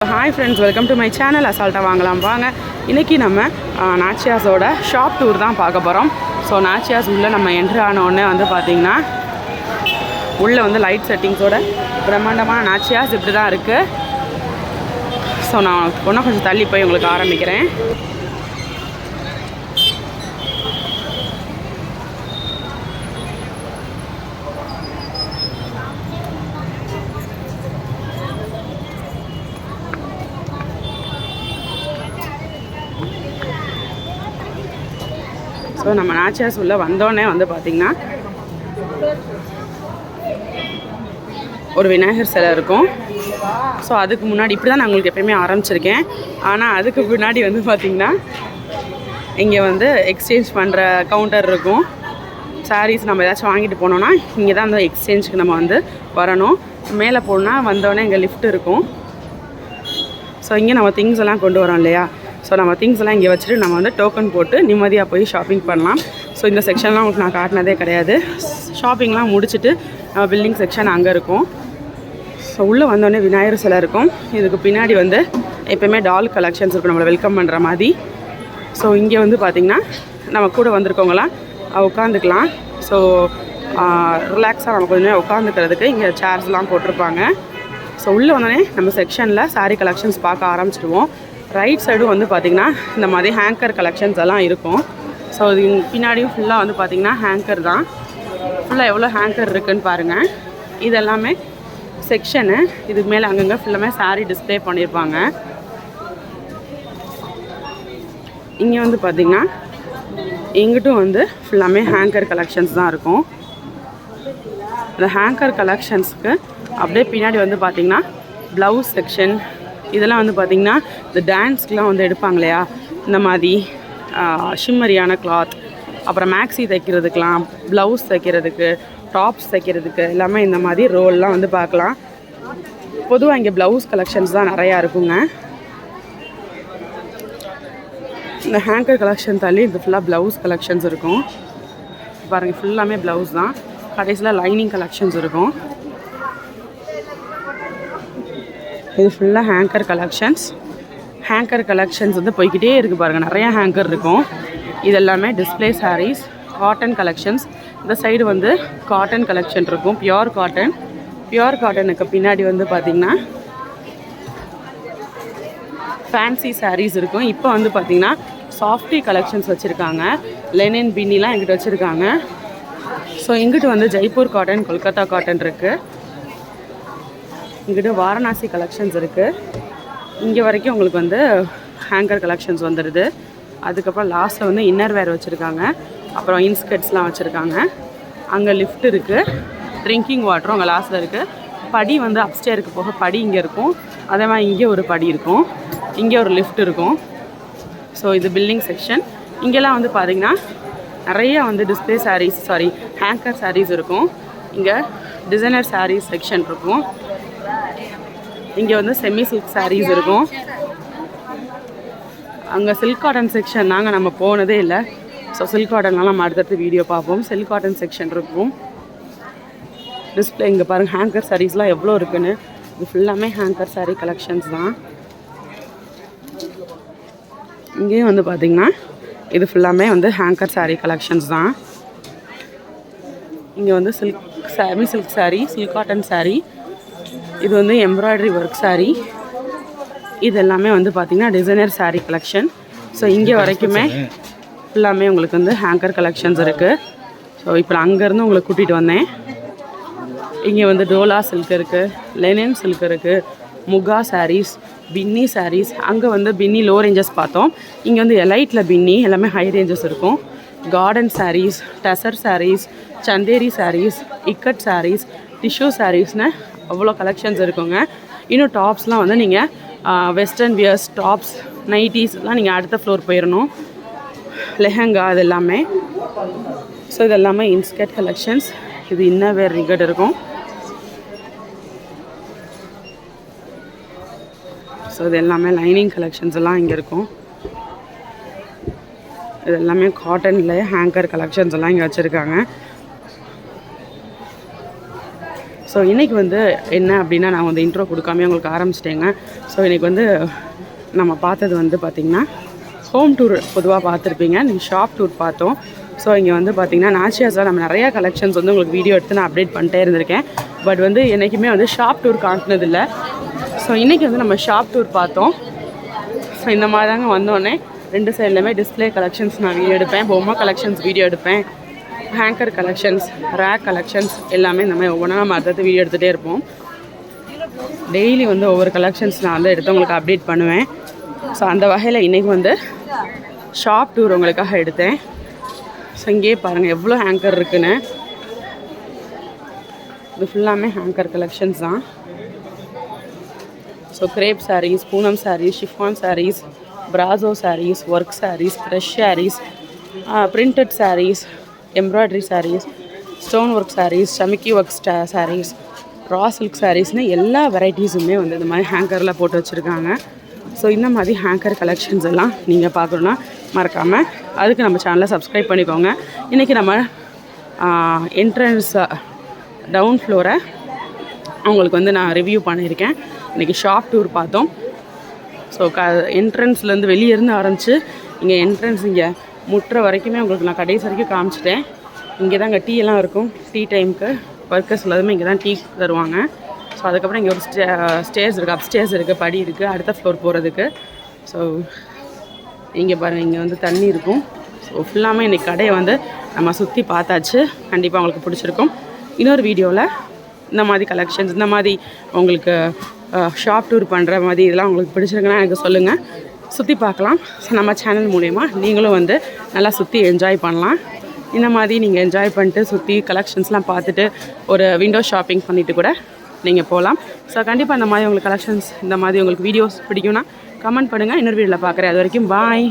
Hi friends welcome to my channel அசால்ட்டாக வாங்கலாம். வாங்க. இன்றைக்கி நம்ம நாச்சியாஸோட ஷாப் டூர் தான் பார்க்க போகிறோம் ஸோ நாச்சியாஸ் உள்ளே நம்ம என்ட்ரு ஆனோடனே வந்து பார்த்திங்கன்னா உள்ளே வந்து லைட் செட்டிங்ஸோட பிரம்மாண்டமான நாச்சியாஸ் இப்படி தான் இருக்குது ஸோ நான் ஒன்றும் கொஞ்சம் தள்ளி போய் உங்களுக்கு ஆரம்பிக்கிறேன். ஸோ நம்ம நாச்சியாஸ் உள்ளே வந்தோடனே வந்து பார்த்திங்கன்னா ஒரு விநாயகர் சிலை இருக்கும். ஸோ அதுக்கு முன்னாடி இப்படி தான் நான் உங்களுக்கு எப்பயுமே ஆரம்பிச்சிருக்கேன். ஆனால் அதுக்கு முன்னாடி வந்து பார்த்திங்கன்னா இங்கே வந்து எக்ஸ்சேஞ்ச் பண்ணுற கவுண்டர் இருக்கும். சாரீஸ் நம்ம ஏதாச்சும் வாங்கிட்டு போனோன்னா இங்கே தான் அந்த எக்ஸ்சேஞ்சுக்கு நம்ம வந்து வரணும். மேலே போனால் வந்தோடனே இங்கே லிஃப்ட் இருக்கும். ஸோ இங்கே நம்ம திங்ஸ் எல்லாம் கொண்டு வரோம் இல்லையா? ஸோ நம்ம திங்ஸ் எல்லாம் இங்கே வச்சுட்டு நம்ம வந்து டோக்கன் போட்டு நிம்மதியாக போய் ஷாப்பிங் பண்ணலாம். ஸோ இந்த செக்ஷன்லாம் உங்களுக்கு நான் காட்டினதே கிடையாது. ஷாப்பிங்லாம் முடிச்சுட்டு நம்ம பில்டிங் செக்ஷன் அங்கே இருக்கும். ஸோ உள்ளே வந்தோடனே விநாயகர் சிலை இருக்கும். இதுக்கு பின்னாடி வந்து எப்போயுமே டால் கலெக்ஷன்ஸ் இருக்கும். நம்மளை வெல்கம் பண்ணுற மாதிரி. ஸோ இங்கே வந்து பார்த்திங்கன்னா நம்ம கூட வந்திருக்கவங்களாம் உட்காந்துக்கலாம் ஸோ ரிலாக்ஸாக நம்ம கொஞ்சம் உட்காந்துக்கிறதுக்கு இங்கே சேர்ஸ்லாம் போட்டிருப்பாங்க. ஸோ உள்ளே வந்தோடனே நம்ம செக்ஷனில் சாரீ கலெக்ஷன்ஸ் பார்க்க ஆரம்பிச்சிடுவோம். ரைட் சைடும் வந்து பார்த்திங்கன்னா இந்த மாதிரி ஹேங்கர் கலெக்ஷன்ஸ் எல்லாம் இருக்கும். ஸோ இது பின்னாடியும் ஃபுல்லாக வந்து பார்த்திங்கன்னா ஹேங்கர் தான். ஃபுல்லாக எவ்வளோ ஹேங்கர் இருக்குதுன்னு பாருங்கள் இது எல்லாமே செக்ஷனு இதுக்கு மேலே அங்கங்கே ஃபுல்லாமே சாரீ டிஸ்ப்ளே பண்ணியிருப்பாங்க இங்கே வந்து பார்த்திங்கன்னா இங்கிட்டும் வந்து ஃபுல்லாமே ஹேங்கர் கலெக்ஷன்ஸ் தான் இருக்கும். இந்த ஹேங்கர் கலெக்ஷன்ஸ்க்கு அப்படியே பின்னாடி வந்து பார்த்திங்கன்னா ப்ளவுஸ் செக்ஷன் இதெல்லாம் வந்து பார்த்திங்கன்னா இந்த டான்ஸ்க்குலாம் வந்து எடுப்பாங்க இல்லையா? இந்த மாதிரி ஷிம்மரியான கிளாத் அப்புறம் மேக்ஸி தைக்கிறதுக்கெலாம் ப்ளவுஸ் தைக்கிறதுக்கு டாப்ஸ் தைக்கிறதுக்கு எல்லாமே இந்த மாதிரி ரோல்லாம் வந்து பார்க்கலாம். பொதுவாக இங்கே ப்ளவுஸ் கலெக்ஷன்ஸ் தான் நிறையா இருக்குங்க. இந்த ஹேங்கர் கலெக்ஷன் தள்ளி இது ஃபுல்லாக ப்ளவுஸ் கலெக்ஷன்ஸ் இருக்கும். பாருங்கள் ஃபுல்லாமே ப்ளவுஸ் தான். கடைசியில் லைனிங் கலெக்ஷன்ஸ் இருக்கும். இது ஃபுல்லாக ஹேங்கர் கலெக்ஷன்ஸ் ஹேங்கர் கலெக்ஷன்ஸ் வந்து போய்கிட்டே இருக்குது பாருங்கள் நிறையா ஹேங்கர் இருக்கும். இது எல்லாமே டிஸ்ப்ளே காட்டன் கலெக்ஷன்ஸ் இந்த சைடு வந்து காட்டன் கலெக்ஷன் இருக்கும். பியோர் காட்டன் பியோர் காட்டனுக்கு பின்னாடி வந்து பார்த்திங்கன்னா ஃபேன்சி சாரீஸ் இருக்கும். இப்போ வந்து பார்த்திங்கன்னா சாஃப்டி கலெக்ஷன்ஸ் வச்சுருக்காங்க. லெனின் பின்னிலாம் எங்கிட்ட வச்சுருக்காங்க. ஸோ இங்கிட்டு வந்து ஜெய்ப்பூர் காட்டன் கொல்கத்தா காட்டன் இருக்குது இங்கிட்ட வாரணாசி கலெக்ஷன்ஸ் இருக்குது இங்கே வரைக்கும் உங்களுக்கு வந்து ஹேங்கர் கலெக்ஷன்ஸ் வந்துடுது அதுக்கப்புறம் லாஸ்ட்டில் வந்து இன்னர் வேர் வச்சுருக்காங்க. அப்புறம் இன்ஸ்கர்ட்ஸ்லாம் வச்சுருக்காங்க. அங்கே லிஃப்ட் இருக்குது ட்ரிங்கிங் வாட்டரும் அங்கே லாஸ்ட்டில் இருக்குது படி வந்து அப்ஸ்டேருக்கு போக படி இங்கே இருக்கும். அதே மாதிரி இங்கே ஒரு படி இருக்கும். இங்கே ஒரு லிஃப்ட் இருக்கும். ஸோ இது பில்டிங் செக்ஷன் இங்கெல்லாம் வந்து பார்த்திங்கன்னா நிறைய வந்து display sarees sari hanger sarees இருக்கும். இங்கே டிசைனர் சாரீஸ் செக்ஷன் இருக்கும். இங்கே வந்து செமி சில்க் sarees இருக்கும். அங்கே சில்க் காட்டன் செக்ஷன் நாங்கள் நம்ம போனதே இல்லை. ஸோ சில்க் காட்டன்லாம் நம்ம அடுத்தடுத்து வீடியோ பார்ப்போம். சில்க் காட்டன் செக்ஷன் இருக்கும். டிஸ்பிளே இங்கே பாருங்கள் ஹேங்கர் சாரீஸ்லாம் எவ்வளோ இருக்குன்னு. இது ஃபுல்லாமே ஹேங்கர் saree கலெக்ஷன்ஸ் தான். இங்கேயும் வந்து பார்த்திங்கன்னா இது ஃபுல்லாமே வந்து ஹேங்கர் saree கலெக்ஷன்ஸ் தான். இங்கே வந்து silk semi silk saree silk cotton saree இது வந்து எம்ப்ராய்டரி ஒர்க் saree. இது எல்லாமே வந்து பார்த்திங்கன்னா டிசைனர் saree கலெக்ஷன் ஸோ இங்கே வரைக்குமே ஃபுல்லாமே உங்களுக்கு வந்து ஹேங்கர் கலெக்ஷன்ஸ் இருக்குது ஸோ இப்போ அங்கேருந்து உங்களை கூட்டிகிட்டு வந்தேன். இங்கே வந்து டோலா சில்க் இருக்குது லெனின் சில்க் இருக்குது முகா sarees பின்னி sarees. அங்கே வந்து பின்னி லோ ரேஞ்சஸ் பார்த்தோம். இங்கே வந்து எலைட்டில் பின்னி எல்லாமே ஹை ரேஞ்சஸ் இருக்கும். Garden sarees tussar sarees Chanderi sarees ikat sarees tissue sareesனு அவ்வளோ கலெக்ஷன்ஸ் இருக்குங்க. இன்னும் டாப்ஸ்லாம் வந்து நீங்கள் வெஸ்டர்ன் வியர்ஸ் டாப்ஸ் நைட்டிஸ்லாம் நீங்கள் அடுத்த ஃப்ளோர் போயிடணும் லெஹங்கா அது எல்லாமே ஸோ இது எல்லாமே இன்ஸ்கர்ட் கலெக்ஷன்ஸ் இது இன்னவேர் வேர் ரிகட் இருக்கும். ஸோ இது எல்லாமே லைனிங் கலெக்ஷன்ஸ் எல்லாம் இங்கே இருக்கும். இது எல்லாமே காட்டனில் ஹேங்கர் கலெக்ஷன்ஸ் எல்லாம் இங்கே வச்சுருக்காங்க. ஸோ இன்றைக்கி வந்து என்ன அப்படின்னா நான் வந்து இன்ட்ரோ கொடுக்காம உங்களுக்கு ஆரம்பிச்சிட்டேங்க. ஸோ இன்றைக்கி வந்து நம்ம பார்த்தது வந்து பார்த்திங்கன்னா ஹோம் டூர் பொதுவாக பார்த்துருப்பீங்க. நீங்கள் ஷாப் டூர் பார்த்தோம். ஸோ இங்கே வந்து பார்த்திங்கன்னா நாச்சியாஸில் நம்ம நிறையா கலெக்ஷன்ஸ் வந்து உங்களுக்கு வீடியோ எடுத்து நான் அப்டேட் பண்ணிட்டே இருந்திருக்கேன். பட் வந்து என்றைக்குமே வந்து ஷாப் டூர் காட்டினதில்லை. ஸோ இன்றைக்கி வந்து நம்ம ஷாப் டூர் பார்த்தோம். ஸோ இந்த மாதிரி தாங்க வந்தோடனே ரெண்டு சைட்லையுமே டிஸ்ப்ளே கலெக்ஷன்ஸ் நான் வீடியோ எடுப்பேன். பொம்மை கலெக்ஷன்ஸ் வீடியோ எடுப்பேன். ஹேங்கர் கலெக்ஷன்ஸ் ரேக் கலெக்ஷன்ஸ் எல்லாமே இந்த மாதிரி ஒவ்வொன்றா நம்ம அடுத்தது வீடியோ எடுத்துகிட்டே இருப்போம். டெய்லி வந்து ஒவ்வொரு கலெக்ஷன்ஸ் நான் வந்து எடுத்து உங்களுக்கு அப்டேட் பண்ணுவேன். ஸோ அந்த வகையில் இன்றைக்கி வந்து ஷாப் டூர் உங்களுக்காக எடுத்தேன். ஸோ இங்கேயே பாருங்கள் எவ்வளோ ஹேங்கர் இருக்குன்னு. இது ஃபுல்லாமே ஹேங்கர் கலெக்ஷன்ஸ் தான். So crepe sarees Poonam sarees chiffon sarees Brasso sarees work sarees fresh sarees printed sarees embroidery sarees stone work sarees சமிக்கி work sarees raw silk சாரீஸ்னு எல்லா வெரைட்டிஸுமே வந்து இந்த மாதிரி ஹேங்கரில் போட்டு வச்சுருக்காங்க. ஸோ இந்த மாதிரி ஹேங்கர் கலெக்ஷன்ஸ் எல்லாம் நீங்கள் பார்க்கணுன்னா மறக்காமல் அதுக்கு நம்ம சேனலை சப்ஸ்கிரைப் பண்ணிக்கோங்க. இன்றைக்கி நம்ம என்ட்ரன்ஸ் டவுன் ஃப்ளோரை அவங்களுக்கு வந்து நான் ரிவ்யூ பண்ணியிருக்கேன். இன்றைக்கி ஷாப் டூர் பார்த்தோம். ஸோ க என்ட்ரன்ஸ்லேருந்து வெளியே இருந்து ஆரம்பித்து இங்கே என்ட்ரன்ஸ் இங்கே முட்டுற வரைக்குமே உங்களுக்கு நான் கடைசி வரைக்கும் காமிச்சிட்டேன். இங்கே தான் அங்கே டீ எல்லாம் இருக்கும். டீ டைமுக்கு ஒர்க்கர்ஸ் எல்லாருமே இங்கே தான் டீ தருவாங்க. ஸோ அதுக்கப்புறம் இங்கே ஒரு ஸ்டே ஸ்டேர்ஸ் இருக்குது அப்ஸ்டேர்ஸ் இருக்குது படி இருக்குது அடுத்த ஃப்ளோர் போகிறதுக்கு ஸோ இங்கே பாருங்கள் இங்கே வந்து தண்ணி இருக்கும். ஸோ ஃபுல்லாமே இன்றைக்கி கடையை வந்து நம்ம சுற்றி பார்த்தாச்சு. கண்டிப்பாக உங்களுக்கு பிடிச்சிருக்கும். இன்னொரு வீடியோவில் இந்த மாதிரி கலெக்ஷன்ஸ் இந்த மாதிரி உங்களுக்கு ஷாப் டூர் பண்ணுற மாதிரி இதெல்லாம் உங்களுக்கு பிடிச்சிருக்குன்னா எனக்கு சொல்லுங்கள் சுற்றி பார்க்கலாம். ஸோ நம்ம சேனல் மூலயமா நீங்களும் வந்து நல்லா சுற்றி என்ஜாய் பண்ணலாம். இந்த மாதிரி நீங்கள் என்ஜாய் பண்ணிட்டு சுற்றி கலெக்ஷன்ஸ்லாம் பார்த்துட்டு ஒரு விண்டோ ஷாப்பிங் பண்ணிவிட்டு கூட நீங்கள் போகலாம் ஸோ கண்டிப்பாக இந்த மாதிரி உங்களுக்கு கலெக்ஷன்ஸ் இந்த மாதிரி உங்களுக்கு வீடியோஸ் பிடிக்கும்னா கமெண்ட் பண்ணுங்கள் இன்னொரு வீடியோவில் பார்க்குறேன். அது வரைக்கும் பாய்